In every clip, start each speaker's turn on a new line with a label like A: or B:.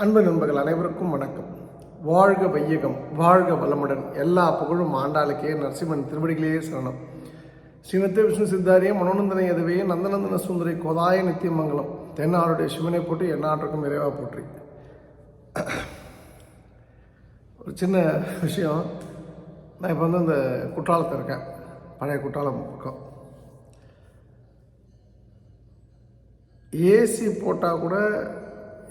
A: அன்பு நண்பர்கள் அனைவருக்கும் வணக்கம். வாழ்க வையகம் வாழ்க வளமுடன். எல்லா புகழும் ஆண்டாளுக்கே நரசிம்மன் திருவடிகளே சரணம். ஸ்ரீமத்தே விஷ்ணு சித்தாரிய மனோநந்தன எதுவே நந்தநந்தன சுந்தரி கோதாய நித்தியமங்கலம். தென்னாருடைய சிவனை போட்டு எந்நாட்டுக்கும் இறைவா போற்றி. ஒரு சின்ன விஷயம். நான் இப்போ வந்து இந்த குற்றாலத்தில் இருக்கேன். பழைய குற்றாலம் பக்கம். ஏசி போட்டால் கூட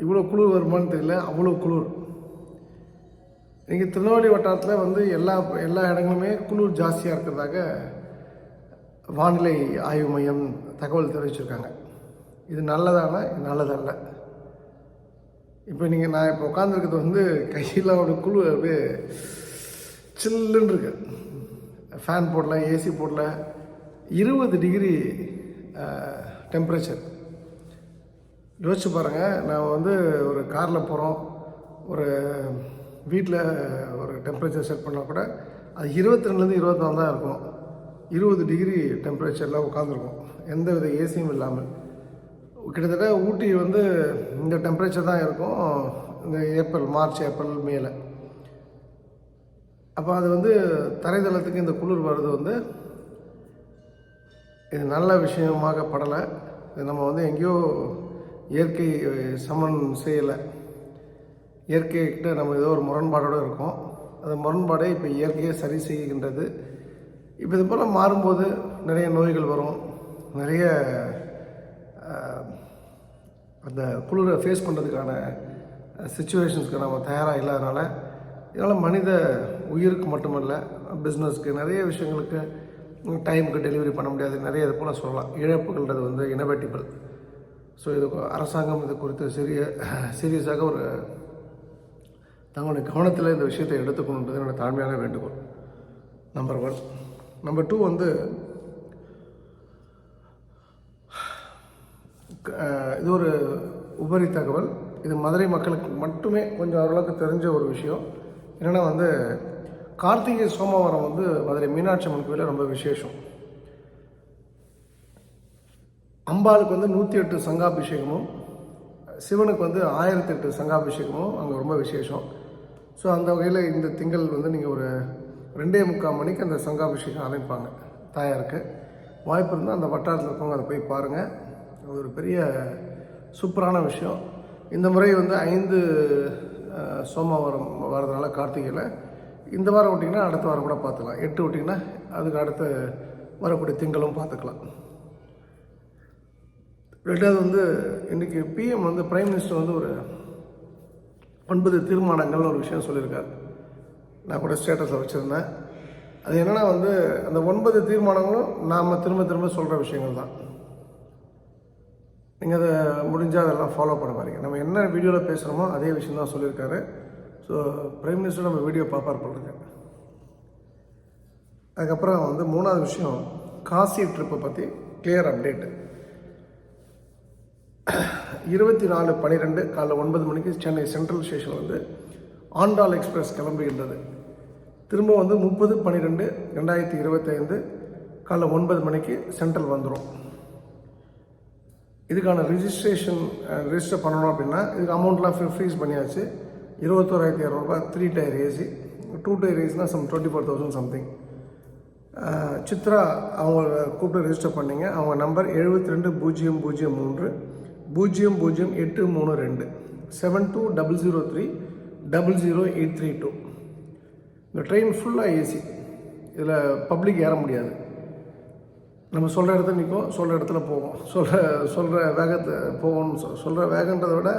A: இவ்வளோ குளிர் வருமான்னு தெரியல அவ்வளோ குளிர். நீங்கள் திருநெல்வேலி வட்டாரத்தில் வந்து எல்லா எல்லா இடங்களுமே குளிர் ஜாஸ்தியாக இருக்கிறதாக வானிலை ஆய்வு மையம் தகவல் தெரிவிச்சிருக்காங்க. இது நல்லதானா? நல்லதல்ல. இப்போ நீங்கள் நான் இப்போ உட்காந்துருக்கிறது வந்து கையில் ஒரு குழு அப்படியே சில்லுன்னு இருக்கு ஃபேன் போடல ஏசி போடல. இருபது டிகிரி டெம்பரேச்சர் யோசிச்சு பாருங்கள் நான் வந்து ஒரு காரில் போகிறோம் ஒரு வீட்டில் ஒரு டெம்பரேச்சர் செட் பண்ணால் கூட அது இருபத்தி ரெண்டுலேருந்து இருபத்தி நாலு தான் இருக்கும். இருபது டிகிரி டெம்பரேச்சரில் உட்காந்துருக்கும் எந்த வித ஏசியும் இல்லாமல். கிட்டத்தட்ட ஊட்டி வந்து இந்த டெம்பரேச்சர் தான் இருக்கும். இந்த ஏப்ரல் மார்ச் ஏப்ரல் மேல. அப்போ அது வந்து தரைதளத்துக்கு இந்த குளிர் வர்றது வந்து இது நல்ல விஷயமாக படலை. இது நம்ம வந்து எங்கேயோ இயற்கை சமன் செய்யலை. இயற்கைக்கிட்ட நம்ம ஏதோ ஒரு முரண்பாடோடு இருக்கோம். அந்த முரண்பாடை இப்போ இயற்கையை சரி செய்கின்றது. இப்போ இது போல் மாறும்போது நிறைய நோய்கள் வரும். நிறைய அந்த குளிரை ஃபேஸ் பண்ணுறதுக்கான சுச்சுவேஷன்ஸ்க்கு நம்ம தயாராக இல்லாதனால இதனால் மனித உயிருக்கு மட்டுமல்ல பிஸ்னஸ்க்கு நிறைய விஷயங்களுக்கு டைமுக்கு டெலிவரி பண்ண முடியாது. நிறைய இது போல் சொல்லலாம். இழப்புகள்ன்றது வந்து இனவேட்டிபிள் ஸோ இது அரசாங்கம் இது குறித்து சிறிய சீரியஸாக ஒரு தங்களுடைய கவனத்தில் இந்த விஷயத்தை எடுத்துக்கணுன்றது என்னோடய தாழ்மையான வேண்டுகோள். நம்பர் ஒன் நம்பர் டூ வந்து இது ஒரு உபரி தகவல். இது மதுரை மக்களுக்கு மட்டுமே கொஞ்சம் ஓரளவுக்கு தெரிஞ்ச ஒரு விஷயம். என்னென்னா வந்து கார்த்திகை சோமவாரம் வந்து மதுரை மீனாட்சி அம்மன் கோயிலில் ரொம்ப விசேஷம். அம்பாளுக்கு வந்து நூற்றி எட்டு சங்காபிஷேகமும் சிவனுக்கு வந்து ஆயிரத்தி எட்டு சங்காபிஷேகமும் அங்கே ரொம்ப விசேஷம். ஸோ அந்த வகையில் இந்த திங்கள் வந்து நீங்கள் ஒரு ரெண்டே முக்கால் மணிக்கு அந்த சங்காபிஷேகம் அமைப்பாங்க தாயாருக்கு. வாய்ப்பு இருந்தால் அந்த வட்டாரத்தில் இருக்கவங்க அதை போய் பாருங்கள் அது ஒரு பெரிய சூப்பரான விஷயம். இந்த முறை வந்து ஐந்து சோமவாரம் வரதுனால கார்த்திகையில் இந்த வாரம் விட்டிங்கன்னா அடுத்த வாரம் கூட பார்த்துக்கலாம். எட்டு விட்டிங்கன்னா அதுக்கு அடுத்து வரக்கூடிய திங்களும் பார்த்துக்கலாம். ரெண்டாவது வந்து இன்றைக்கி பிஎம் வந்து பிரைம் மினிஸ்டர் வந்து ஒரு ஒன்பது தீர்மானங்கள்னு ஒரு விஷயம் சொல்லியிருக்காரு. நான் கூட ஸ்டேட்டஸில் வச்சுருந்தேன். அது என்னென்னா வந்து அந்த ஒன்பது தீர்மானங்களும் நாம் திரும்ப திரும்ப சொல்கிற விஷயங்கள் தான். நீங்கள் அதை முடிஞ்சால் அதெல்லாம் ஃபாலோ பண்ண பாருங்க. நம்ம என்ன வீடியோவில் பேசுகிறோமோ அதே விஷயம் தான் சொல்லியிருக்காரு. ஸோ பிரைம் மினிஸ்டர் நம்ம வீடியோ பார்ப்பார் பண்ணுறேன் அதுக்கப்புறம் வந்து மூணாவது விஷயம் காசி ட்ரிப்பை பற்றி கிளியர் அப்டேட்டு இருபத்தி நாலு பன்னிரெண்டு காலைல ஒன்பது மணிக்கு சென்னை சென்ட்ரல் ஸ்டேஷன் வந்து ஆண்டாள் எக்ஸ்பிரஸ் கிளம்புகின்றது. திரும்ப வந்து முப்பது பன்னிரெண்டு ரெண்டாயிரத்தி இருபத்தைந்து காலைல ஒன்பது மணிக்கு சென்ட்ரல் வந்துடும் இதுக்கான ரிஜிஸ்ட்ரேஷன் ரிஜிஸ்டர் பண்ணணும் அப்படின்னா இதுக்கு அமௌண்ட்லாம் ஃப்ரீஸ் பண்ணியாச்சு. இருபத்தோராயிரத்தி இரநூறுபா three tier AC two tier ஏசினா some twenty four thousand something Chitra அவங்க கூப்பிட்டு ரெஜிஸ்டர் பண்ணிங்க. அவங்க நம்பர் எழுபத்தி ரெண்டு பூஜ்ஜியம் பூஜ்ஜியம் மூன்று பூஜ்ஜியம் பூஜ்ஜியம் எட்டு மூணு ரெண்டு. Seven two double zero three double zero eight three two இந்த ட்ரெயின் ஃபுல்லாக ஏசி இதில் பப்ளிக் ஏற முடியாது. நம்ம சொல்கிற இடத்துல நிற்கும் சொல்கிற இடத்துல போவோம் சொல்கிற சொல்கிற வேகத்தை போவோம்னு சொல் சொல்கிற வேகன்றதை விட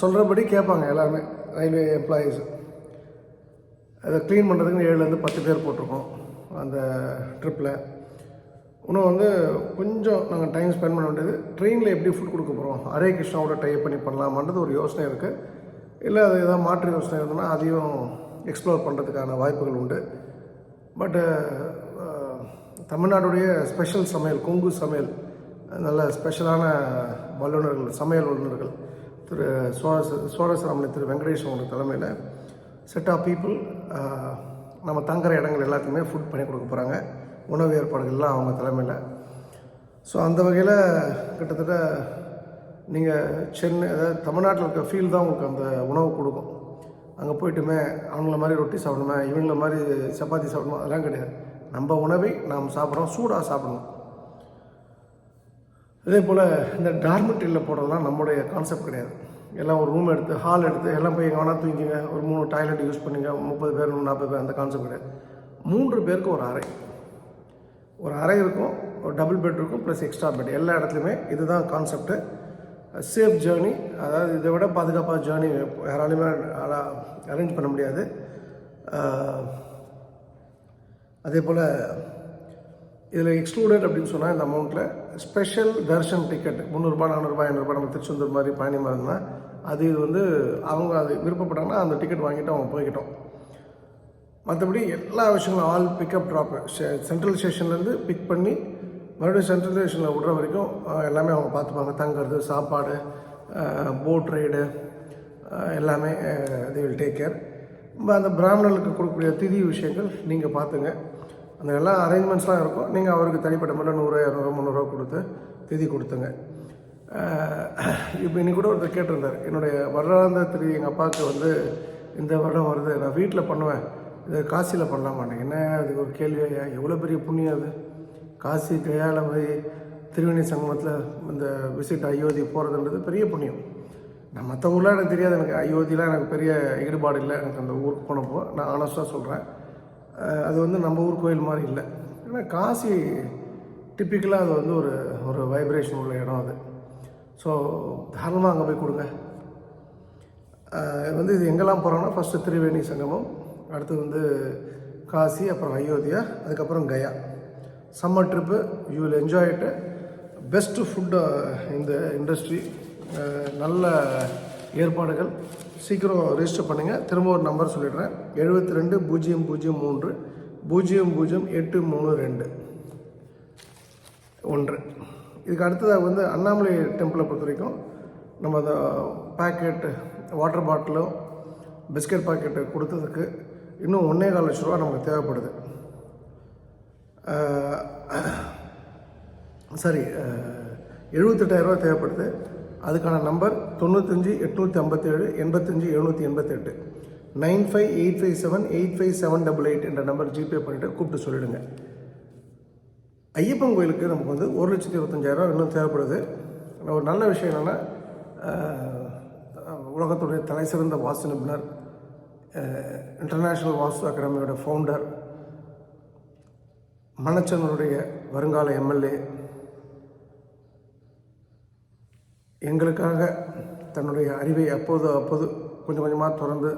A: சொல்கிறபடி கேட்பாங்க எல்லாருமே ரயில்வே எம்ப்ளாயீஸ் அதை க்ளீன் பண்ணுறதுக்கு ஏழுலேருந்து பத்து பேர் போட்டிருக்கோம் அந்த ட்ரிப்பில் இன்னும் வந்து கொஞ்சம் நாங்கள் டைம் ஸ்பெண்ட் பண்ண வேண்டியது. ட்ரெயினில் எப்படி ஃபுட் கொடுக்க போகிறோம் ஹரே கிருஷ்ணாவோட டைப் பண்ணி பண்ணலாமான்றது ஒரு யோசனை இருக்குது இல்லை அது ஏதாவது மாற்று யோசனை இருந்ததுன்னா அதையும் எக்ஸ்ப்ளோர் பண்ணுறதுக்கான வாய்ப்புகள் உண்டு. பட்டு தமிழ்நாடுடைய ஸ்பெஷல் சமையல் கொங்கு சமையல் நல்ல ஸ்பெஷலான வல்லுநர்கள் சமையல் வல்லுநர்கள் திரு சோழ சோழசரமணி திரு வெங்கடேஷ் அவங்க தலைமையில் செட் ஆஃப் பீப்புள் நம்ம தங்குற இடங்கள் எல்லாத்தையுமே ஃபுட் பண்ணி கொடுக்க போகிறாங்க உணவு ஏற்பாடுகள்லாம் அவங்க தலைமையில். ஸோ அந்த வகையில் கிட்டத்தட்ட நீங்கள் சென்னை அதாவது தமிழ்நாட்டில் இருக்க ஃபீல் தான் உங்களுக்கு அந்த உணவு கொடுக்கும். அங்கே போயிட்டுமே அவங்கள மாதிரி ரொட்டி சாப்பிடணுமே இவங்கள மாதிரி சப்பாத்தி சாப்பிடணும் அதெல்லாம் கிடையாது. நம்ம உணவை நாம் சாப்பிட்றோம் சூடாக சாப்பிடணும். அதே போல் இந்த டார்மெட்ரியில் போடுறதுலாம் நம்முடைய கான்செப்ட் கிடையாது. எல்லாம் ஒரு ரூம் எடுத்து ஹால் எடுத்து எல்லாம் போய் எங்கே வேணால் தூங்கிங்க ஒரு மூணு டாய்லெட் யூஸ் பண்ணுங்க முப்பது பேர் நாற்பது பேர் அந்த கான்செப்ட் கிடையாது. மூன்று பேருக்கு ஒரு அறை. ஒரு அறை இருக்கும் ஒரு டபுள் பெட் இருக்கும் ப்ளஸ் எக்ஸ்ட்ரா பெட் எல்லா இடத்துலையுமே இதுதான் கான்செப்ட்டு சேஃப் ஜேர்னி அதாவது இதை விட பாதுகாப்பாக ஜேர்னி யாராலையுமே அரேஞ்ச் பண்ண முடியாது. அதே போல் இதில் எக்ஸ்க்ளூடட் அப்படின்னு சொன்னால் இந்த அமௌண்ட்டில் ஸ்பெஷல் தர்ஷன் டிக்கெட் முந்நூறுரூபா நானூறுரூபா ஐநூறுரூபா நம்ம திருச்செந்தூர் மாதிரி பயணி மாதிரி இருந்தால் அது இது வந்து அவங்க அது விருப்பப்பட்டாங்கன்னா அந்த டிக்கெட் வாங்கிட்டு அவங்க போய்கிட்டோம் மற்றபடி எல்லா விஷயங்களும் ஆல் பிக்கப் ட்ராப் சென்ட்ரல் ஸ்டேஷன்லேருந்து பிக் பண்ணி மறுபடியும் சென்ட்ரல் ஸ்டேஷனில் விடுற வரைக்கும் எல்லாமே அவங்க பார்த்துப்பாங்க தங்குறது சாப்பாடு போட் ரைடு எல்லாமே தே வில் டேக் கேர் அந்த பிராமணர்களுக்கு கொடுக்கக்கூடிய திதி விஷயங்கள் நீங்கள் பார்த்துங்க அந்த எல்லா அரேஞ்ச்மெண்ட்ஸ்லாம் இருக்கும். நீங்கள் அவருக்கு தனிப்பட்ட முறையில் நூறு இரநூறு முந்நூறுரூவா கொடுத்து திதி கொடுத்துங்க. இப்போ இன்னைக்கு கூட ஒருத்தர் கேட்டிருந்தார். என்னுடைய வருடாந்த திதி எங்கள் அப்பாவுக்கு வந்து இந்த வருடம் வருது. நான் வீட்டில் பண்ணுவேன். இதை காசியில் பண்ணலாம்? மாட்டேன் என்ன அதுக்கு ஒரு கேள்வி எவ்வளோ பெரிய புண்ணியம் அது? காசி கையால் போய் திருவேணி சங்கமத்தில் இந்த விசிட் அயோத்தி போகிறதுன்றது பெரிய புண்ணியம். நான் மற்ற ஊர்லாம் எனக்கு தெரியாது. எனக்கு அயோத்திலாம் எனக்கு பெரிய ஈடுபாடு இல்லை. எனக்கு அந்த ஊருக்கு போனப்போ நான் ஆனஸ்டாக சொல்கிறேன் அது வந்து நம்ம ஊர் கோயில் மாதிரி இல்லை. ஏன்னா காசி டிப்பிக்கலாக அது வந்து ஒரு ஒரு வைப்ரேஷன் உள்ள இடம் அது. ஸோ தாராளமாக அங்கே போய் கொடுங்க. வந்து இது எங்கெல்லாம் போகிறோன்னா ஃபஸ்ட்டு திரிவேணி சங்கமம் அடுத்து வந்து காசி அப்புறம் அயோத்தியா அதுக்கப்புறம் Gaya. Summer trip you will enjoy it best food இந்த இண்டஸ்ட்ரி நல்ல ஏற்பாடுகள். சீக்கிரம் ரெஜிஸ்டர் பண்ணுங்கள் திரும்ப ஒரு நம்பர் சொல்லிடுறேன். எழுபத்தி ரெண்டு பூஜ்ஜியம் பூஜ்ஜியம் மூன்று பூஜ்ஜியம் பூஜ்ஜியம் எட்டு மூணு ரெண்டு. ஒன்று. இதுக்கு அடுத்ததாக வந்து அண்ணாமலை டெம்பிளை பொறுத்த வரைக்கும் நம்ம அந்த பேக்கெட்டு வாட்டர் பாட்டிலும் பிஸ்கட் பாக்கெட்டு கொடுத்ததுக்கு இன்னும் ஒன்றே கால் லட்ச ரூபா நமக்கு தேவைப்படுது. சரி எழுபத்தெட்டாயிரரூவா தேவைப்படுது. அதுக்கான நம்பர் தொண்ணூத்தஞ்சு எட்நூற்றி ஐம்பத்தேழு எண்பத்தஞ்சு எழுநூற்றி எண்பத்தெட்டு. Nine five eight five seven eight five seven double eight என்ற நம்பர் ஜிபே பண்ணிவிட்டு கூப்பிட்டு சொல்லிவிடுங்க ஐயப்பன் கோயிலுக்கு நமக்கு வந்து ஒரு லட்சத்தி இருபத்தஞ்சாயிரம் இன்னும் தேவைப்படுது. ஒரு நல்ல விஷயம் என்னென்னா உலகத்துடைய தலை சிறந்த வாசு நிபுணர் இன்டர்நேஷ்னல் வாஸ்து அகாடமியோட ஃபவுண்டர் மணச்சனுடைய வருங்கால எம்எல்ஏ எங்களுக்காக தன்னுடைய அறிவை அப்போது அப்போது கொஞ்சம் கொஞ்சமாக திறந்து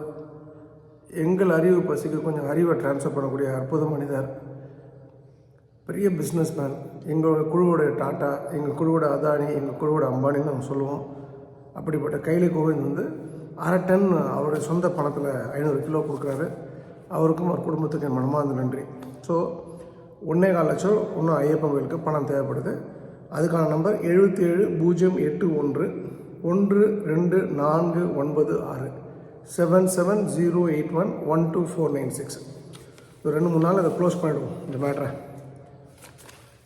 A: எங்கள் அறிவு பசிக்கு கொஞ்சம் அறிவை ட்ரான்ஸ்ஃபர் பண்ணக்கூடிய அற்புத மனிதர் பெரிய பிஸ்னஸ் மேன் எங்களோட குழுவோட டாட்டா எங்கள் குழுவோட அதானி எங்கள் குழுவோட அம்பானின்னு நம்ம சொல்லுவோம். அப்படிப்பட்ட கைலி கோவிந்த் வந்து அரை டன் அவருடைய சொந்த பணத்தில் ஐநூறு கிலோ கொடுக்குறாரு. அவருக்கும் அவர் குடும்பத்துக்கு என் மனமார்ந்த நன்றி. ஸோ ஒன்றே கால் லட்சம் இன்னும் ஐயப்பன் கோயிலுக்கு பணம் தேவைப்படுது. அதுக்கான நம்பர் எழுபத்தி ஏழு பூஜ்ஜியம் எட்டு ஒன்று ஒன்று ரெண்டு நான்கு ஒன்பது ஆறு seven seven zero eight one one two four nine six. ஒரு ரெண்டு மூணு நாள் அதை க்ளோஸ் பண்ணிடுவோம் இந்த மேட்ரை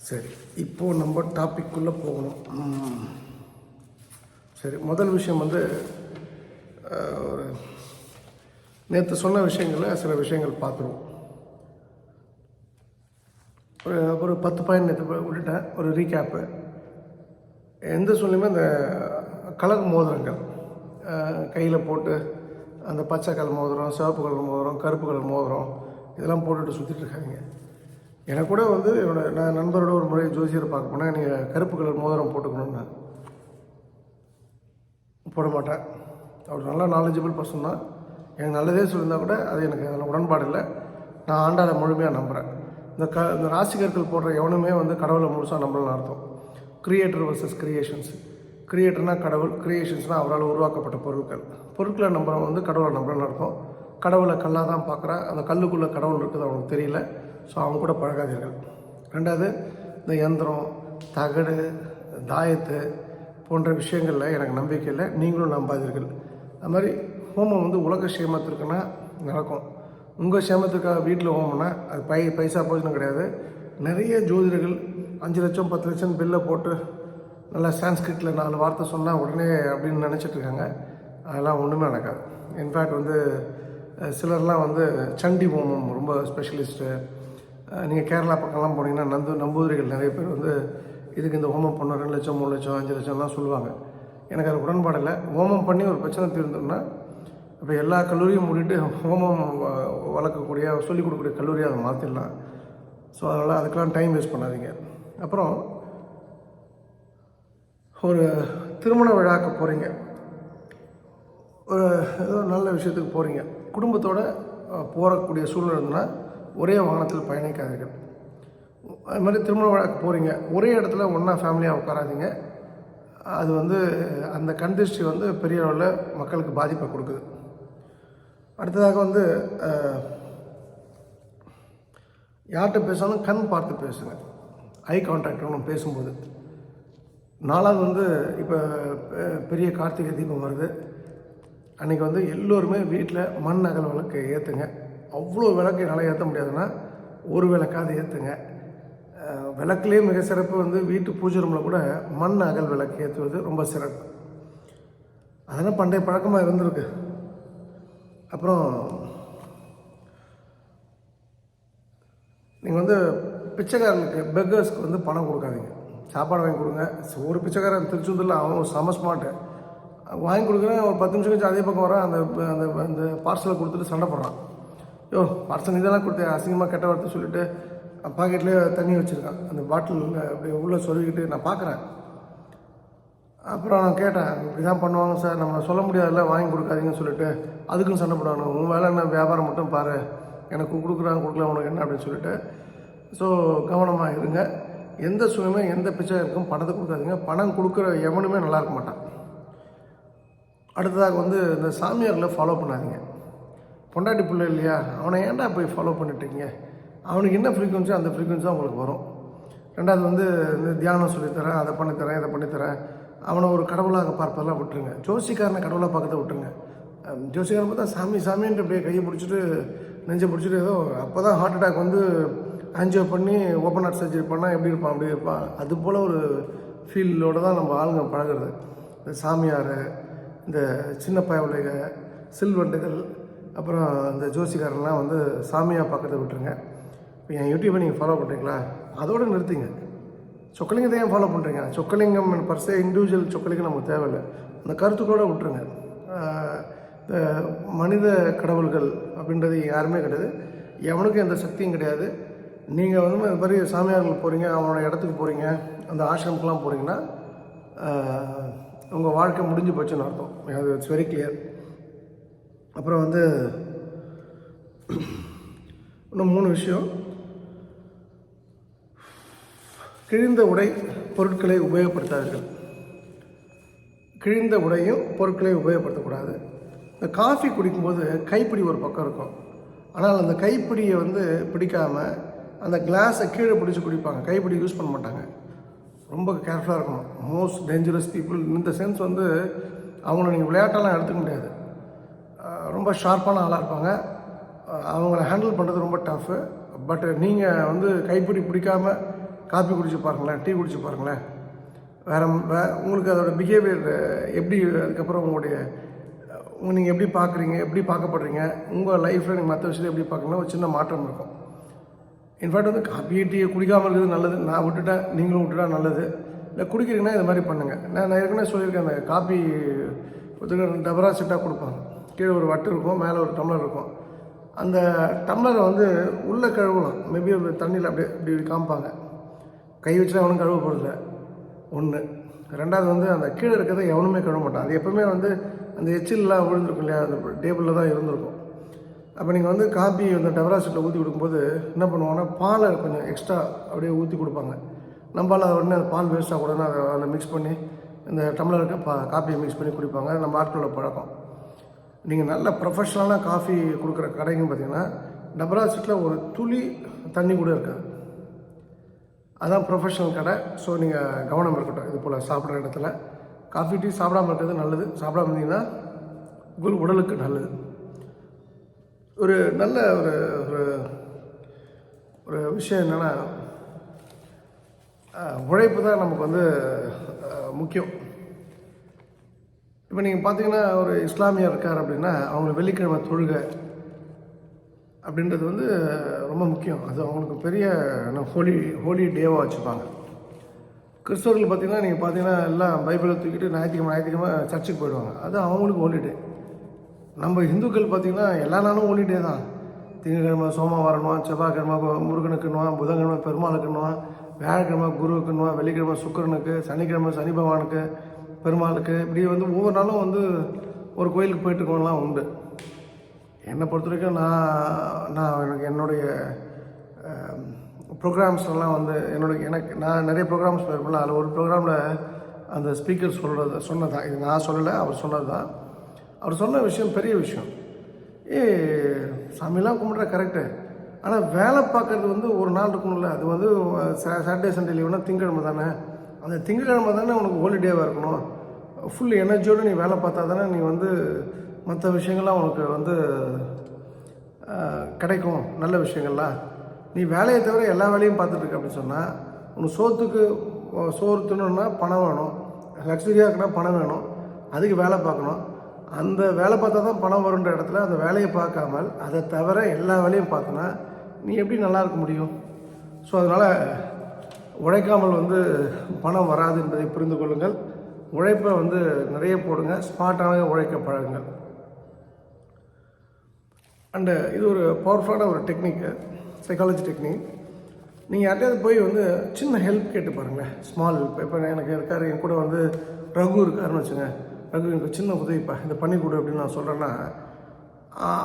A: சரி இப்போது நம்ம டாபிக்குள்ளே போகணும். சரி முதல் விஷயம் வந்து ஒரு நேற்று சொன்ன விஷயங்களில் சில விஷயங்கள் பார்த்துருவோம். ஒரு ஒரு பத்து பாயிண்ட் நேற்று விட்டுட்டேன். ஒரு ரீகேப்பு எந்த சொல்லியுமே அந்த கலர் மோதிரங்கள் கையில் போட்டு அந்த பச்சை கலர் மோதிரம் சிவப்பு கலர் மோதிரம் கருப்பு கலர் மோதிரம் இதெல்லாம் போட்டுட்டு சுற்றிட்டு இருக்காங்க எனக்கு கூட வந்து என்னோட நான் நண்பரோட ஒரு முறை ஜோசியர் பார்க்க போனால் நீங்கள் கருப்பு கலர் மோதிரம் போட்டுக்கணும்னு. போட மாட்டேன். அவர் நல்லா நாலேஜபிள் பர்சன் தான். எனக்கு நல்லதே சொல்லியிருந்தால் கூட அது எனக்கு அதில் உடன்பாடு இல்லை. நான் ஆண்டாளை முழுமையாக நம்புகிறேன் இந்த க இந்த ராசிகர்கள் போடுற எவனுமே வந்து கடவுளை முழுசாக நம்பலன்னு அர்த்தம். கிரியேட்டர் வர்சஸ் கிரியேஷன்ஸ் கிரியேட்டர்னால் கடவுள் கிரியேஷன்ஸ்னால் அவரால் உருவாக்கப்பட்ட பொருட்கள். பொருட்களை நம்புகிறவங்க வந்து கடவுளை நம்புறன்னு அர்த்தம். கடவுளை கல்லாக தான் பார்க்குறான். அந்த கல்லுக்குள்ளே கடவுள் இருக்குது அவனுக்கு தெரியல. ஸோ அவங்க கூட பழகாதீர்கள். ரெண்டாவது இந்த யந்திரம் தகடு தாயத்து போன்ற விஷயங்களில் எனக்கு நம்பிக்கை இல்லை. நீங்களும் நம்பாதீர்கள். அது மாதிரி ஹோமம் வந்து உலக சேமத்திற்குன்னா நடக்கும். உங்கள் சேமத்துக்காக வீட்டில் ஹோமம்னா அது பை பைசா போஜனம் கிடையாது. நிறைய ஜோதிடர்கள் அஞ்சு லட்சம் பத்து லட்சம் பில்லை போட்டு நல்லா சான்ஸ்கிரிட்டில் நாலு வார்த்தை சொன்னால் உடனே அப்படின்னு நினச்சிட்ருக்காங்க அதெல்லாம் ஒன்றுமே நடக்காது. இன்ஃபேக்ட் வந்து சிலர்லாம் வந்து சண்டி ஹோமம் ரொம்ப ஸ்பெஷலிஸ்ட்டு நீங்கள் கேரளா பக்கம்லாம் போனீங்கன்னா நந்து நம்பூதிரிகள் நிறைய பேர் வந்து இதுக்கு இந்த ஹோமம் பண்ண ரெண்டு லட்சம் மூணு லட்சம் அஞ்சு லட்சம்லாம் சொல்லுவாங்க. எனக்கு அது உடன்பாடில்லை ஹோமம் பண்ணி ஒரு பிரச்சனை தீர்ந்தோம்னா இப்போ எல்லா கல்லூரியும் மூடிட்டு ஹோமம் வ- வளர்க்கக்கூடிய சொல்லிக் கொடுக்கக்கூடிய கல்லூரியை அதை மாற்றிடலாம் ஸோ அதனால் அதுக்கெல்லாம் டைம் வேஸ்ட் பண்ணாதீங்க. அப்புறம் ஒரு திருமண விழாக்கு போகிறீங்க ஒரு ஏதோ நல்ல விஷயத்துக்கு போகிறீங்க குடும்பத்தோட போகக்கூடிய சூழ்நிலை இருந்ததுன்னா ஒரே வாகனத்தில் பயணிக்காதீர்கள் அது மாதிரி திருமண விழாக்கு போகிறீங்க ஒரே இடத்துல ஒன்றா ஃபேமிலியாக உட்காராதீங்க. அது வந்து அந்த கண்டிஸ்ட்ரி வந்து பெரிய அளவில் மக்களுக்கு பாதிப்பை கொடுக்குது. அடுத்ததாக வந்து யார்கிட்ட பேசாலும் கண் பார்த்து பேசுங்க. ஐ கான்டாக்ட் ஒன்று பேசும்போது. நாலாவது வந்து இப்போ பெரிய கார்த்திகை தீபம் வருது. அன்றைக்கி வந்து எல்லோருமே வீட்டில் மண் அகல் விளக்கு ஏற்றுங்க அவ்வளோ விளக்கு என்னால் ஏற்ற முடியாதுன்னா ஒரு விளக்காவது ஏற்றுங்க விளக்குலேயே மிக சிறப்பு வந்து வீட்டு பூஜை ரூமில் கூட மண் அகல் விளக்கு ஏற்றுவது ரொம்ப சிறப்பு. அதெல்லாம் பண்டைய பழக்கமாக இருந்திருக்கு. அப்புறம் நீங்கள் வந்து பிச்சைக்காரனுக்கு பெக்கர்ஸ்க்கு வந்து பணம் கொடுக்காதீங்க. சாப்பாடு வாங்கி கொடுங்க. ஒரு பிச்சைக்காரன் திருச்செந்தூரில் அவன் செம ஸ்மார்ட்டு வாங்கி கொடுக்குறேன் ஒரு பத்து நிமிஷம் கழிச்சு அதே பக்கம் வரான் அந்த அந்த அந்த பார்சலை கொடுத்துட்டு சண்டை போடுறான். யோ பார்சல் இதெல்லாம் கொடுத்து அசிங்கமாக கெட்ட வார்த்தை சொல்லிவிட்டு பாக்கெட்லேயே தண்ணி வச்சுருக்கான். அந்த பாட்டில் அப்படியே உள்ளே சொல்லிக்கிட்டு நான் பார்க்குறேன் அப்புறம் நான் கேட்டேன் இப்படி தான் பண்ணுவாங்க சார். நம்ம சொல்ல முடியாதுல்ல. வாங்கி கொடுக்காதீங்கன்னு சொல்லிட்டு அதுக்கும் சண்டை போடுவாங்க உன் வேலை என்ன? வியாபாரம் மட்டும் பாரு. எனக்கு கொடுக்குறாங்க கொடுக்கல. உனக்கு என்ன? அப்படின்னு சொல்லிட்டு ஸோ கவனமாக இருங்க. எந்த சுயமே எந்த பிச்சைக்கும் பணத்தை கொடுக்காதீங்க. பணம் கொடுக்குற எவனுமே நல்லா இருக்க மாட்டான். அடுத்ததாக வந்து இந்த சாமியாரில் ஃபாலோ பண்ணாதீங்க. பொண்டாட்டி பிள்ளை இல்லையா? அவனை ஏன்டா போய் ஃபாலோ பண்ணிட்டீங்க அவனுக்கு என்ன ஃப்ரீக்குவன்சி அந்த ஃப்ரீக்குவன்சி அவங்களுக்கு வரும். ரெண்டாவது வந்து இந்த தியானம் சொல்லித்தரேன் அதை பண்ணித்தரேன் இதை பண்ணித்தரேன் அவனை ஒரு கடவுளாக பார்ப்பதெல்லாம் விட்டுருங்க. ஜோசிக்காரனை கடவுளாக பார்க்கறத விட்டுருங்க. ஜோசிக்காரன் பார்த்தா சாமி சாமின்ட்டு அப்படியே கையை பிடிச்சிட்டு நெஞ்சை பிடிச்சிட்டு ஏதோ அப்போ தான் ஹார்ட் அட்டாக் வந்து ஆன்ஜியோ பண்ணி ஓப்பன் ஹார்ட் சர்ஜரி பண்ணால் எப்படி இருப்பான் அப்படி இருப்பான். அது போல் ஒரு ஃபீல்டோடு தான் நம்ம ஆளுங்க பழகுறது. இந்த சாமியார் இந்த சின்ன பயவுலைக சில்வண்டுகள் அப்புறம் இந்த ஜோசிக்காரெல்லாம் வந்து சாமியாக பார்க்கறத விட்டுருங்க. இப்போ என் யூடியூப்பை நீங்கள் ஃபாலோ பண்ணுறீங்களா? அதோடு நிறுத்திங்க. சொக்கலிங்கத்தை ஏன் ஃபாலோ பண்ணுறீங்க. சொக்கலிங்கம் பர்சே இண்டிவிஜுவல் சொக்கலிங்கம் நமக்கு தேவையில்லை. அந்த கருத்துக்களோட விட்டுருங்க. இந்த மனித கடவுள்கள் அப்படின்றது யாருமே கிடையாது. எவனுக்கும் எந்த சக்தியும் கிடையாது. நீங்கள் வந்து இந்த மாதிரி சாமியார்கள் போகிறீங்க அவனோட இடத்துக்கு போகிறீங்க அந்த ஆசிரமத்துக்குலாம் போகிறீங்கன்னா உங்கள் வாழ்க்கை முடிஞ்சு போச்சுன்னு அர்த்தம். அது இட்ஸ் வெரி கிளியர் அப்புறம் வந்து இன்னும் மூணு விஷயம். கிழிந்த உடை பொருட்களை உபயோகப்படுத்தார்கள் கிழிந்த உடையும் பொருட்களை உபயோகப்படுத்தக்கூடாது. இந்த காஃபி குடிக்கும்போது கைப்பிடி ஒரு பக்கம் இருக்கும். ஆனால் அந்த கைப்பிடியை வந்து பிடிக்காமல் அந்த கிளாஸை கீழே பிடிச்சி குடிப்பாங்க. கைப்பிடி யூஸ் பண்ண மாட்டாங்க. ரொம்ப கேர்ஃபுல்லாக இருக்கணும். மோஸ்ட் டேஞ்சரஸ் பீப்புள் இந்த சென்ஸ் வந்து அவங்கள நீங்கள் விளையாட்டெல்லாம் எடுத்துக்க முடியாது. ரொம்ப ஷார்ப்பான ஆளாக இருப்பாங்க. அவங்கள ஹேண்டில் பண்ணுறது ரொம்ப டஃப்பு பட் நீங்கள் வந்து கைப்பிடி பிடிக்காமல் காப்பி குடிச்சு பாருங்களேன் டீ குடிச்சு பாருங்களேன். வேறு வே உங்களுக்கு அதோட பிஹேவியர் எப்படி அதுக்கப்புறம் உங்களுடைய நீங்கள் எப்படி பார்க்குறீங்க எப்படி பார்க்கப்படுறீங்க உங்கள் லைஃப்பில் நீங்கள் மற்ற விஷயத்தை எப்படி பார்க்கணும்னா ஒரு சின்ன மாற்றம் இருக்கும். இன்ஃபேக்ட் வந்து காப்பி டீயை குடிக்காமல் இருக்கிறது நல்லது. நான் விட்டுட்டேன் நீங்களும் விட்டுட்டா நல்லது. இல்லை குடிக்கிறீங்கன்னா இது மாதிரி பண்ணுங்கள் நான் நான் ஏற்கனவே சொல்லியிருக்கேன் அந்த காப்பி டபரா செட்டாக கொடுப்பாங்க. கீழே ஒரு வட்டு இருக்கும் மேலே ஒரு டம்ளர் இருக்கும். அந்த டம்ளரை வந்து உள்ளே கழுவலாம். மேபி ஒரு தண்ணியில் அப்படியே இப்படி காமிப்பாங்க. கை வச்சுலாம் எவனும் கழுவ போகிறதில்ல ஒன்று ரெண்டாவது வந்து அந்த கீழே இருக்கிறத எவனுமே கழுவ மாட்டான். அது எப்போவுமே வந்து அந்த எச்சில்லாம் விழுந்திருக்கும் இல்லையா? அந்த டேபிளில் தான் இருந்திருக்கும். அப்போ நீங்கள் வந்து காபி அந்த டெவரா ஊற்றி கொடுக்கும்போது என்ன பண்ணுவாங்கன்னா பாலை கொஞ்சம் எக்ஸ்ட்ரா அப்படியே ஊற்றி கொடுப்பாங்க. நம்மளால் உடனே அந்த பால் வேஸ்ட்டாக கூட அதை அதில் மிக்ஸ் பண்ணி இந்த டம்ளருக்கு பா காப்பியை மிக்ஸ் பண்ணி குடிப்பாங்க. நம்ம ஆட்களோட பழக்கம். நீங்கள் நல்ல ப்ரொஃபஷ்னலான காஃபி கொடுக்குற கடைங்கன்னு பார்த்தீங்கன்னா டபரா சீட்டில் ஒரு துளி தண்ணி கூட இருக்காது. அதான் ப்ரொஃபஷனல் கடை. ஸோ நீங்கள் கவனம் இருக்கட்டும். இது போல் சாப்பிட்ற இடத்துல. காஃபி டீ சாப்பிடாம இருக்கிறது நல்லது. சாப்பிடாம இருந்தீங்கன்னா உங்கள் உடலுக்கு நல்லது. ஒரு நல்ல ஒரு ஒரு ஒரு விஷயம் என்னென்னா உழைப்பு தான் நமக்கு வந்து முக்கியம். இப்போ நீங்கள் பார்த்தீங்கன்னா ஒரு இஸ்லாமியர் இருக்கார் அப்படின்னா அவங்க வெள்ளிக்கிழமை தொழுகை அப்படின்றது வந்து ரொம்ப முக்கியம். அது அவங்களுக்கு பெரிய ஹோலி ஹோலி டேவாக வச்சுப்பாங்க. கிறிஸ்தவர்கள் பார்த்தீங்கன்னா நீங்கள் பார்த்தீங்கன்னா எல்லாம் பைபிளை தூக்கிட்டு ஞாயிற்றுக்கிழமை ஞாயிற்றுக்கிழமை சர்ச்சுக்கு போயிடுவாங்க. அது அவங்களுக்கு ஹோலிடே நம்ம இந்துக்கள் பார்த்திங்கன்னா எல்லா நாளும் ஹோலிடே தான். திங்கக்கிழமை சோமவாரனுவான் செவ்வாய்க்கிழமை முருகனுக்குன்னுவா முருகனுக்குன்னுவான் புதன்கிழமை பெருமாளுக்குன்னுவா வியாழக்கிழமை குருவுக்குன்னுவா வெள்ளிக்கிழமை சுக்கிரனுக்கு சனிக்கிழமை சனி பகவானுக்கு பெருமாளுக்கு. இப்படி வந்து ஒவ்வொரு நாளும் வந்து ஒரு கோயிலுக்கு போயிட்டு இருக்கவங்கலாம் உண்டு. என்னை பொறுத்த வரைக்கும் நான் நான் எனக்கு என்னுடைய ப்ரோக்ராம்ஸ்லாம் வந்து என்னுடைய எனக்கு நான் நிறைய ப்ரோக்ராம்ஸ் போயிருப்பேன் அதில் ஒரு ப்ரோக்ராமில் அந்த ஸ்பீக்கர் சொல்கிறது சொன்னதான் இது நான் சொல்லலை அவர் சொன்னது தான் அவர் சொன்ன விஷயம் பெரிய விஷயம். ஏ சாமிலாம் கும்பிட்ற கரெக்டு ஆனால் வேலை பார்க்குறது வந்து ஒரு நாள் இருக்கணும்ல. அது வந்து சாட்டர்டே சண்டே லீவுனா திங்கக்கிழமை தானே. அந்த திங்கக்கிழமை தானே உனக்கு ஹோலிடேவாக இருக்கணும். ஃபுல் எனர்ஜியோடு நீ வேலை பார்த்தா தானே நீ வந்து மற்ற விஷயங்கள்லாம் உனக்கு வந்து கிடைக்கும். நல்ல விஷயங்கள்லாம் நீ வேலையை தவிர எல்லா வேலையும் பார்த்துட்டு இருக்க அப்படின்னு சொன்னால் உனக்கு சோத்துக்கு சோறு தின்னணும்னா பணம் வேணும். லக்ஸரியாக இருக்குன்னா பணம் வேணும். அதுக்கு வேலை பார்க்கணும். அந்த வேலை பார்த்தா தான் பணம் வருன்ற இடத்துல அந்த வேலையை பார்க்காமல் அதை தவிர எல்லா வேலையும் பார்த்தோன்னா நீ எப்படி நல்லா இருக்க முடியும்? ஸோ அதனால் உழைக்காமல் வந்து பணம் வராது என்பதை புரிந்து கொள்ளுங்கள். உழைப்பை வந்து நிறைய போடுங்க. ஸ்மார்ட்டாக உழைக்க பழகுங்கள். அண்டு இது ஒரு பவர்ஃபுல்லான ஒரு டெக்னிக்கு சைக்காலஜி டெக்னிக் நீங்கள் யார்ட்டையாவது போய் வந்து சின்ன ஹெல்ப் கேட்டு பாருங்களேன். ஸ்மால் ஹெல்ப் இப்போ எனக்கு இருக்கார் என் கூட வந்து ரகு இருக்காருன்னு வச்சுங்க ரகு எனக்கு சின்ன உதவிப்பா இதை பண்ணி கொடு அப்படின்னு நான் சொல்கிறேன்னா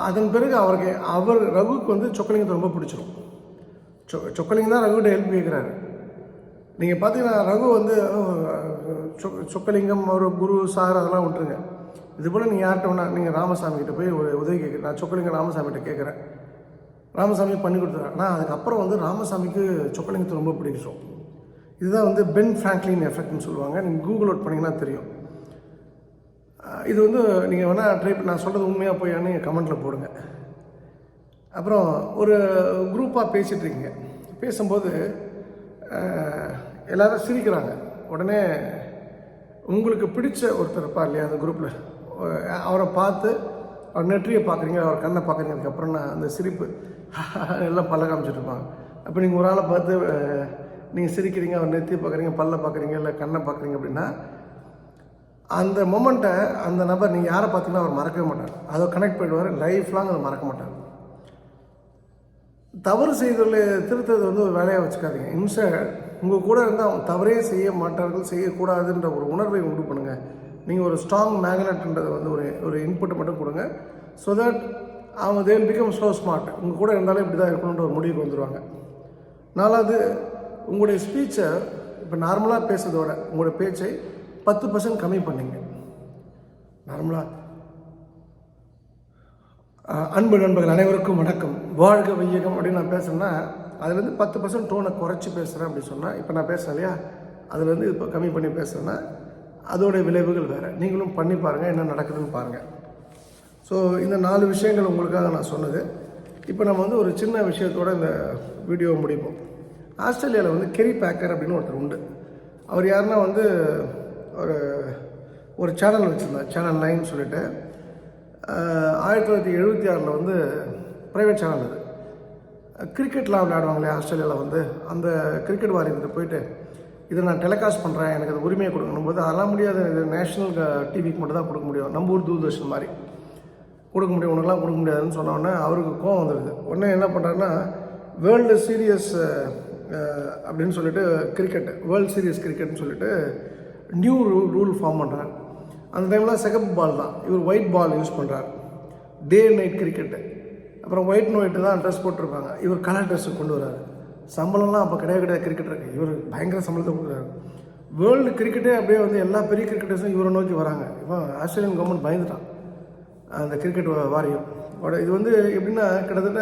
A: அதன் பிறகு அவருக்கு அவர் ரகுவுக்கு வந்து சொக்கலிங்கத்தை ரொம்ப பிடிச்சிரும். சொ சொக்கலிங்கம் தான் ரகுகிட்ட ஹெல்ப் கேட்குறாரு நீங்கள் பார்த்தீங்கன்னா ரகு வந்து சொ- சொக்கலிங்கம் ஒரு குரு சார் அதெல்லாம் விட்டுருங்க. இது போல் நீங்கள் யார்கிட்ட வேணா நீங்கள் ராமசாமி கிட்ட போய் ஒரு உதவி கேட்குறேன் நான் சொக்கலிங்க ராமசாமி கிட்ட கேட்குறேன். ராமசாமி பண்ணி கொடுத்துறேன் ஆனால் அதுக்கப்புறம் வந்து ராமசாமிக்கு சொக்கலிங்கத்தை ரொம்ப பிடிக்கும் இதுதான் வந்து பென் ஃப்ராங்க்லின் எஃபெக்ட்னு சொல்லுவாங்க. நீங்கள் கூகுள் அவுட் பண்ணிங்கன்னா தெரியும். இது வந்து நீங்கள் வேணால் ட்ரை நான் சொல்கிறது உண்மையாக போயான்னு கமெண்ட்டில் போடுங்க. அப்புறம் ஒரு குரூப்பாக பேசிகிட்டு இருக்கீங்க. பேசும்போது எல்லோரும் சிரிக்கிறாங்க. உடனே உங்களுக்கு பிடிச்ச ஒருத்தர் இருப்பார் இல்லையா அந்த குரூப்பில் அவரை பார்த்து அவர் நெற்றியை பார்க்குறீங்க அவர் கண்ணை பார்க்குறீங்க அதுக்கப்புறம் நான் அந்த சிரிப்பு எல்லாம் பல்ல காமிச்சிட்ருப்பாங்க அப்போ நீங்கள் ஒரு ஆளை பார்த்து நீங்கள் சிரிக்கிறீங்க அவர் நெத்தியை பார்க்குறீங்க பல்ல பார்க்குறீங்க இல்லை கண்ணை பார்க்குறீங்க அப்படின்னா அந்த மொமெண்ட்டை அந்த நபர் நீங்கள் யாரை பார்த்தீங்கன்னா அவர் மறக்கவே மாட்டார். அதை கனெக்ட் பண்ணிடுவார் லைஃப் லாங் அதை மறக்க மாட்டார். தவறு செய்தவர்களை திருத்தது வந்து ஒரு வேலையாக வச்சுக்காதீங்க. இன்ஸ்டட் உங்கள் கூட இருந்தால் அவங்க தவறே செய்ய மாட்டார்கள் செய்யக்கூடாதுன்ற ஒரு உணர்வை உண்டு பண்ணுங்கள் நீங்கள் ஒரு ஸ்ட்ராங் மேக்னெட்ன்றதை வந்து ஒரு ஒரு இன்புட்டை மட்டும் கொடுங்க. ஸோ தட் அவங்க தேல் பிகம் ஸோ ஸ்மார்ட் உங்கள் கூட இருந்தாலும் இப்படி தான் இருக்கணுன்ற ஒரு முடிவுக்கு வந்துடுவாங்க நாலாவது உங்களுடைய ஸ்பீச்சை இப்போ நார்மலாக பேசுறதோட உங்களுடைய பேச்சை பத்து பர்சன்ட் கம்மி பண்ணிங்க. நார்மலாக அன்பு நண்பர்கள் அனைவருக்கும் வணக்கம். வாழ்க வையகம் அப்படின்னு நான் பேசுகிறேன்னா அதுலேருந்து பத்து பர்சன்ட் டோனை குறைச்சி பேசுகிறேன் அப்படின்னு சொன்னால் இப்போ நான் பேசுகிறேன் இல்லையா? அதுலேருந்து இப்போ கம்மி பண்ணி பேசுகிறேன்னா அதோடைய விளைவுகள் வேறு. நீங்களும் பண்ணி பாருங்கள் என்ன நடக்குதுன்னு பாருங்கள் ஸோ இந்த நாலு விஷயங்கள் உங்களுக்காக நான் சொன்னது. இப்போ நம்ம வந்து ஒரு சின்ன விஷயத்தோட இந்த வீடியோவை முடிப்போம். ஆஸ்திரேலியாவில் வந்து கெரி பேக்கர் அப்படின்னு ஒருத்தர் உண்டு. அவர் யாருன்னா வந்து ஒரு ஒரு சேனல் வச்சுருந்தார் சேனல் நைன் சொல்லிட்டு. ஆயிரத்தி தொள்ளாயிரத்தி எழுபத்தி ஆறில் வந்து ப்ரைவேட் சேனல் அது. கிரிக்கெட்லாம் விளையாடுவாங்களே ஆஸ்திரேலியாவில் வந்து. அந்த கிரிக்கெட் வாரியத்துக்கு போயிட்டு இதை நான் டெலிகாஸ்ட் பண்ணுறேன் எனக்கு அது உரிமையை கொடுக்கணும். போது அதெல்லாம் முடியாது. இது நேஷனல் டிவிக்கு மட்டும் தான் கொடுக்க முடியும். நம்ம ஊர் தூர்தர்ஷன் மாதிரி. கொடுக்க முடியும். உனக்கெல்லாம் கொடுக்க முடியாதுன்னு சொன்ன உடனே அவருக்கு கோவம் வந்துடுது உடனே என்ன பண்ணுறாருன்னா வேர்ல்டு சீரியஸ் அப்படின்னு சொல்லிட்டு கிரிக்கெட் வேர்ல்டு சீரியஸ் கிரிக்கெட்னு சொல்லிட்டு நியூ ரூல் ரூல் ஃபார்ம் பண்ணுறார் அந்த டைமில் செகப் பால் தான். இவர் ஒயிட் பால் யூஸ் பண்ணுறார் டே நைட் கிரிக்கெட்டு அப்புறம் ஒயிட் அண்ட் ஒயிட்டு தான் ட்ரெஸ் போட்டிருப்பாங்க. இவர் கலர் ட்ரெஸ்ஸு கொண்டு வராரு சம்பளம்லாம் அப்போ கிடையாது கிடையாது கிரிக்கெட்டருக்கு இவர் பயங்கர சம்பளத்தை கொடுக்குறாரு. வேர்ல்டு கிரிக்கெட்டே அப்படியே வந்து எல்லா பெரிய கிரிக்கெட்டர்ஸும் இவரை நோக்கி வராங்க. இப்போ ஆஸ்திரேலியன் கவர்மெண்ட் பயந்துட்டான். அந்த கிரிக்கெட் வாரியம். இது வந்து எப்படின்னா கிட்டத்தட்ட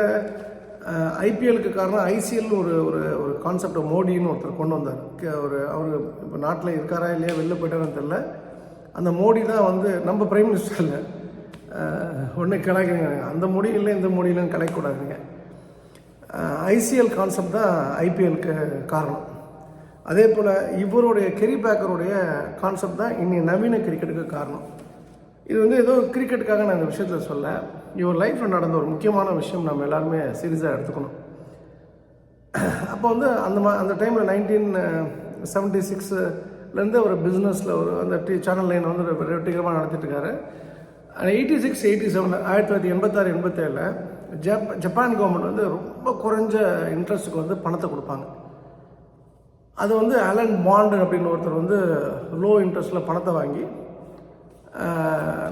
A: ஐபிஎலுக்கு காரணம் ஐசிஎல்னு ஒரு ஒரு ஒரு கான்செப்டை மோடின்னு ஒருத்தர் கொண்டு வந்தார். ஒரு அவர் இப்போ நாட்டில் இருக்காரா இல்லையா வெளில போயிட்டாரான்னு தெரில அந்த மோடி தான் வந்து நம்ம பிரைம் மினிஸ்டர் இல்லை. ஒன்று கலாய்க்கிறீங்க. அந்த மோடி இல்லை இந்த மொழியிலும் கலாய்க்கூடாதுங்க ஐசிஎல் கான்செப்ட் தான் ஐபிஎலுக்கு காரணம். அதே போல் இவருடைய கெரி பேக்கருடைய கான்செப்ட் தான் இன்னைய நவீன கிரிக்கெட்டுக்கு காரணம். இது வந்து ஏதோ கிரிக்கெட்டுக்காக நான் இந்த விஷயத்தில் சொல்ல இவர் லைஃப்பில் நடந்த ஒரு முக்கியமான விஷயம் நம்ம எல்லாருமே சீரியஸாக எடுத்துக்கணும். அப்போ வந்து அந்த மா அந்த டைமில் நைன்டீன் செவன்ட்டி சிக்ஸ்லேருந்து ஒரு பிஸ்னஸில் ஒரு அந்த டி சேனல் லைன் வந்து வெற்றிகரமாக நடத்திட்டு இருக்காரு. எயிட்டி சிக்ஸ் எயிட்டி செவன் ஆயிரத்தி தொள்ளாயிரத்தி எண்பத்தாறு எண்பத்தேழில் ஜப் ஜப்பான் கவர்மெண்ட் வந்து ரொம்ப குறைஞ்ச இன்ட்ரெஸ்ட்டுக்கு வந்து பணத்தை கொடுப்பாங்க. அது வந்து அலன் பாண்டு அப்படின்னு ஒருத்தர் வந்து லோ இன்ட்ரெஸ்ட்டில் பணத்தை வாங்கி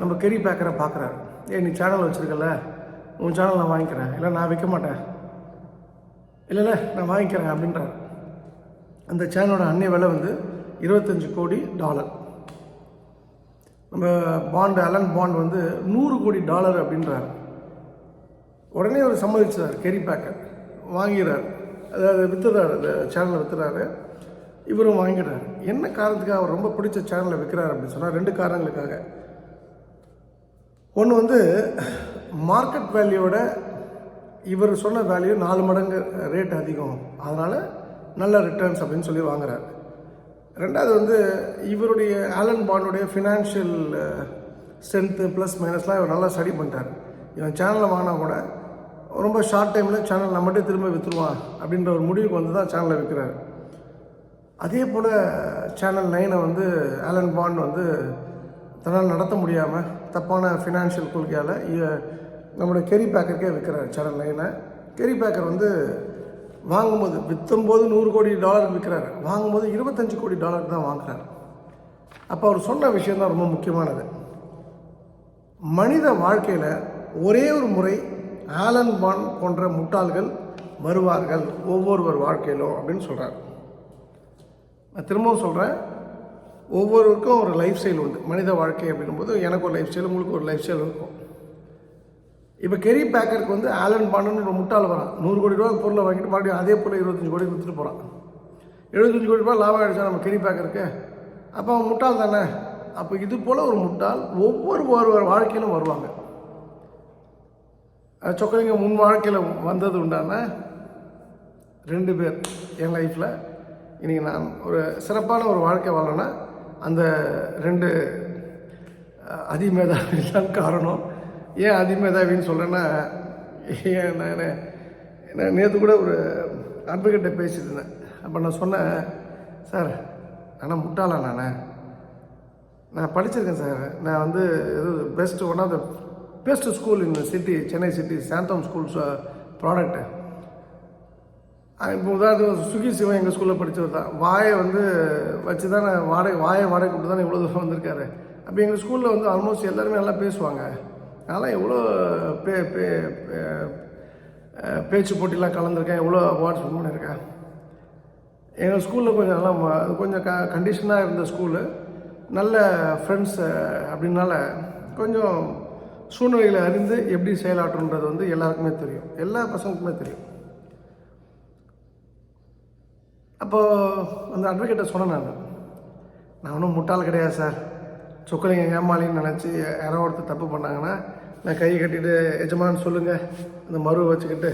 A: நம்ம கெரி பேக்கரை பார்க்குறாரு ஏ நீ சேனல் வச்சுருக்கல உன் சேனல் நான் வாங்கிக்கிறேன். இல்லை நான் விற்க மாட்டேன். இல்லை இல்லை நான் வாங்கிக்கிறேன் அப்படின்றார். அந்த சேனலோட அன்னைய விலை வந்து இருபத்தஞ்சு கோடி டாலர் நம்ம பாண்டு அலன் பாண்ட் வந்து நூறு கோடி டாலர் அப்படின்றார். உடனே அவர் சம்மதிச்சார் கெரி பேக்கர் வாங்கிறார். அதாவது விற்றுறாரு அந்த சேனலை விற்றுறாரு இவரும் வாங்கிடுறாரு என்ன காரணத்துக்காக அவர் ரொம்ப பிடிச்ச சேனலை விற்கிறார் அப்படின்னு சொன்னால் ரெண்டு காரணங்களுக்காக. ஒன்று வந்து மார்க்கெட் வேல்யூவோட இவர் சொன்ன வேல்யூ நாலு மடங்கு ரேட் அதிகம். அதனால் நல்ல ரிட்டர்ன்ஸ் அப்படின்னு சொல்லி வாங்குறாரு. ரெண்டாவது வந்து இவருடைய ஆலன் பாண்டுடைய ஃபினான்ஷியல் ஸ்ட்ரென்த்து ப்ளஸ் மைனஸ்லாம் இவர் நல்லா ஸ்டடி பண்ணிட்டார். இவன் சேனலில் வாங்கினா கூட ரொம்ப ஷார்ட் டைமில் சேனல் நம்மகிட்டே திரும்ப விற்றுருவான் அப்படின்ற ஒரு முடிவுக்கு வந்து தான் சேனலை விற்கிறாரு அதே போல் சேனல் நைனை வந்து ஆலன் பாண்ட் வந்து தன்னால் நடத்த முடியாமல் தப்பான ஃபினான்ஷியல் கொள்கையால் நம்மளோட நம்முடைய கெரி பேக்கருக்கே விற்கிறார் சேனல் நைனை கெரி பேக்கர் வந்து வாங்கும்போது விற்றும்போது நூறு கோடி டாலர் விற்கிறாரு வாங்கும்போது இருபத்தஞ்சு கோடி டாலர் தான் வாங்குறாரு. அப்போ அவர் சொன்ன விஷயம் தான் ரொம்ப முக்கியமானது. மனித வாழ்க்கையில் ஒரே ஒரு முறை ஆலன் பான் போன்ற முட்டாள்கள் வருவார்கள் ஒவ்வொருவர் வாழ்க்கையிலும் அப்படின்னு சொல்கிறார் நான் திரும்பவும் சொல்கிறேன் ஒவ்வொருவருக்கும் ஒரு லைஃப் ஸ்டைல் உண்டு. மனித வாழ்க்கை அப்படின்னும்போது எனக்கு ஒரு லைஃப் ஸ்டைல் உங்களுக்கு ஒரு லைஃப் ஸ்டைல் இருக்கும். இப்போ கெரி பேக்கருக்கு வந்து ஆலன் பாண்டுன்னு ஒரு முட்டாள் வரான். நூறு கோடி ரூபா பொருளை வாங்கிட்டு மறுபடியும் அதே பொருளை இருபத்தஞ்சு கோடி கொடுத்துட்டு போகிறான் எழுபத்தஞ்சு கோடி ரூபாய் லாபம் ஆகிடுச்சா நம்ம கெரி பேக்கருக்கு அப்போ அவன் முட்டாள் தானே? அப்போ இது போல் ஒரு முட்டாள் ஒவ்வொரு ஒருவர் வாழ்க்கையிலும் வருவாங்க. சொக்கலிங்க முன் வாழ்க்கையில் வந்தது உண்டான ரெண்டு பேர் என் லைஃப்பில் இன்றைக்கி நான் ஒரு சிறப்பான ஒரு வாழ்க்கை வாழணும்னா அந்த ரெண்டு அஹ், அதிமேதாவி தான் காரணம். ஏன் அதிமேதாவின்னு சொல்கிறேன்னா ஏன் நான் நான் நேற்று கூட ஒரு அட்வொகேட்டை பேசிட்டு இருந்தேன். அப்போ நான் சொன்னேன் சார் ஆனால் முட்டாளா நான்? நான் படிச்சிருக்கேன் சார் நான் வந்து இது best one of the best school in city Chennai city Santhome schools product இப்போ உதாரணத்துக்கு சுகி சிவன் எங்கள் ஸ்கூலில் படித்தவர் தான். வாயை வந்து வச்சு தான் வாடகை வாயை வாடகை கொடுத்து தான் இவ்வளோ தூரம் வந்திருக்காரு. அப்போ எங்கள் ஸ்கூலில் வந்து ஆல்மோஸ்ட் எல்லாருமே நல்லா பேசுவாங்க. அதனால் எவ்வளோ பே பே பேச்சு போட்டிலாம் கலந்துருக்கேன் எவ்வளோ அவார்ட்ஸ் வின் பண்ணியிருக்கேன் எங்கள் ஸ்கூலில் கொஞ்சம் நல்லா அது கொஞ்சம் க கண்டிஷனாக இருந்த ஸ்கூலு நல்ல ஃப்ரெண்ட்ஸு அப்படின்னால கொஞ்சம் சூழ்நிலைகளை அறிந்து எப்படி செயலாற்றன்றது வந்து எல்லாருக்குமே தெரியும். எல்லா பசங்களுக்குமே தெரியும். அப்போது அந்த அட்வொகேட்டை சொன்னேன் நான். நான் ஒன்றும் முட்டாள் கிடையாது சார். சொக்கலிங்க ஏமாளின்னு நினச்சி யாரோ ஒருத்தர் தப்பு பண்ணாங்கன்னா நான் கையை கட்டிட்டு எஜமான்னு சொல்லுங்கள் அந்த மருவை வச்சுக்கிட்டு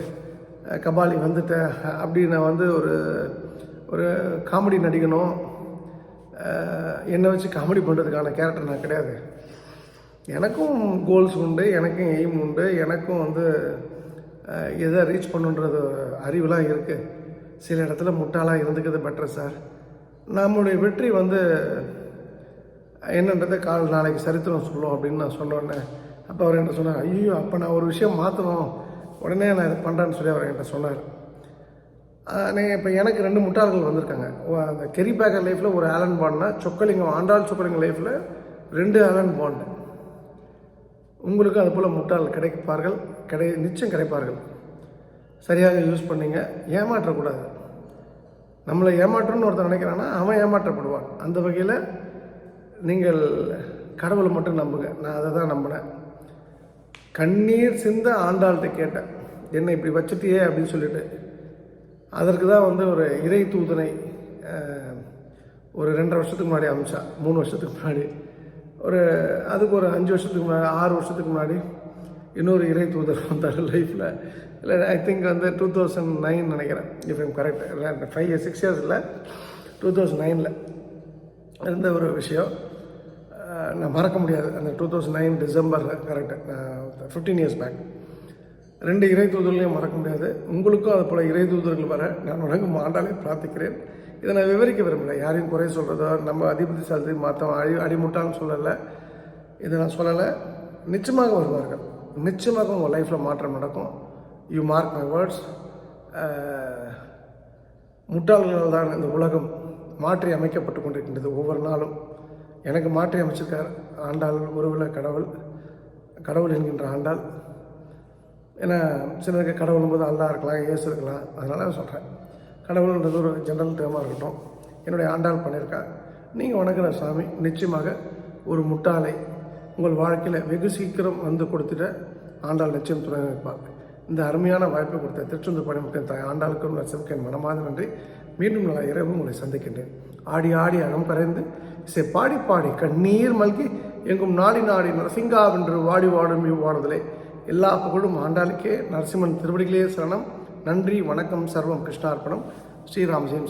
A: கபாலி வந்துட்டேன் அப்படி நான் வந்து ஒரு ஒரு காமெடி நடிக்கணும் என்னை வச்சு காமெடி பண்ணுறதுக்கான கேரக்டர் நான் கிடையாது. எனக்கும் கோல்ஸ் உண்டு எனக்கும் எய்ம் உண்டு எனக்கும் வந்து எதை ரீச் பண்ணுன்றது அறிவுலாம் இருக்குது சில இடத்துல முட்டாளாக இருந்துக்கிறது பெட்டர் சார் நம்முடைய வெற்றி வந்து என்னன்றதை கால் நாளைக்கு சரித்திரம் சொல்லும் அப்படின்னு நான் சொன்னோன்னே அப்போ அவர் என்ன சொன்னார் ஐயோ அப்போ நான் ஒரு விஷயம் மாற்றணும் உடனே நான் இதை பண்ணுறேன்னு சொல்லி அவர் என்கிட்ட சொன்னார். நீங்கள் இப்போ எனக்கு ரெண்டு முட்டாள்கள் வந்திருக்காங்க. அந்த கெரி பேக்கர் லைஃப்பில் ஒரு ஆலன் பாண்ட்னா சொக்கலிங்கம் ஆண்டாள் சொக்கலிங்கம் லைஃப்பில் ரெண்டு ஆலன் பாண்டு உங்களுக்கு அதுபோல் முட்டாள் கிடைப்பார்கள் கிடை நிச்சயம் கிடைப்பார்கள். சரியாக யூஸ் பண்ணிங்க ஏமாற்றக்கூடாது. நம்மளை ஏமாற்றணும்னு ஒருத்தன் நினைக்கிறான்னா அவன் ஏமாற்றப்படுவான். அந்த வகையில் நீங்கள் கடவுளை மட்டும் நம்புங்க. நான் அதை தான் நம்பினேன். கண்ணீர் சிந்த ஆண்டாள்கிட்ட கேட்டேன். என்னை இப்படி வச்சுட்டியே அப்படின்னு சொல்லிட்டு. அதற்கு தான் வந்து ஒரு இறை தூதனை ஒரு ரெண்டரை வருஷத்துக்கு முன்னாடி அமிச்சா. மூணு வருஷத்துக்கு முன்னாடி. ஒரு அதுக்கு ஒரு அஞ்சு வருஷத்துக்கு முன்னாடி ஆறு வருஷத்துக்கு முன்னாடி இன்னொரு இறை தூதர் வந்தார் லைஃப்பில் இல்லை ஐ திங்க் வந்து டூ தௌசண்ட் நைன் நினைக்கிறேன். If am correct five years six இயர்ஸில் டூ தௌசண்ட் நைனில் இருந்த ஒரு விஷயம். நான் மறக்க முடியாது. அந்த டூ தௌசண்ட் நைன் டிசம்பரில் கரெக்டு ஃபிஃப்டீன் இயர்ஸ் பேக் ரெண்டு இறை தூதர்களையும் மறக்க முடியாது. உங்களுக்கும் அது போல் இறை தூதர்கள் வர நான் வணங்கும் ஆண்டாலே பிரார்த்திக்கிறேன். இதை நான் விவரிக்க விரும்பலை. யாரையும் குறை சொல்கிறதோ நம்ம அதிபதி சாலி மற்றவன் அடி அடிமுட்டான்னு சொல்லலை. இதை நான் சொல்லலை. நிச்சயமாக வருவார்கள். நிச்சயமாக உங்கள் லைஃப்பில் மாற்றம் நடக்கும். யூ மார்க் மை வேர்ட்ஸ் முட்டாள்களால் தான் இந்த உலகம் மாற்றி அமைக்கப்பட்டு கொண்டிருக்கின்றது ஒவ்வொரு நாளும். எனக்கு மாற்றி அமைச்சிருக்கார் ஆண்டாள் உருவில் கடவுள் கடவுள் என்கின்ற ஆண்டாள். ஏன்னா சிலருக்கு கடவுளும் போது அல்லா இருக்கலாம் இயேசு இருக்கலாம். அதனால் சொல்கிறேன் கடவுள்ன்றது ஒரு ஜென்ரல் டேமாக இருக்கட்டும். என்னுடைய ஆண்டாள் பண்ணியிருக்கார் நீங்கள் வணங்குற சாமி நிச்சயமாக ஒரு முட்டாளை. உங்கள் வாழ்க்கையில் வெகு சீக்கிரம் வந்து கொடுத்துட்ட ஆண்டாள் நிச்சயம் துணை வைப்பார் இந்த அருமையான வாய்ப்பை கொடுத்த திருச்செந்தூர் பணிமுட்டின் தாய் ஆண்டாளுக்கும் நரசிம்கன் மனமாத நன்றி. மீண்டும் நான் இரவு உங்களை சந்திக்கின்றேன். ஆடி ஆடி அகம் கரைந்து இசை பாடி பாடி கண்ணீர் மல்கி எங்கும் நாடி நாடி நரசிங்காவென்று வாடி வாடும் இவ்வாடுதலே எல்லா புகழும் ஆண்டாளுக்கே. நரசிம்மன் திருவடிகளே சரணம். நன்றி வணக்கம் சர்வம் கிருஷ்ணார்ப்பணம். ஸ்ரீராம் ஜெயம்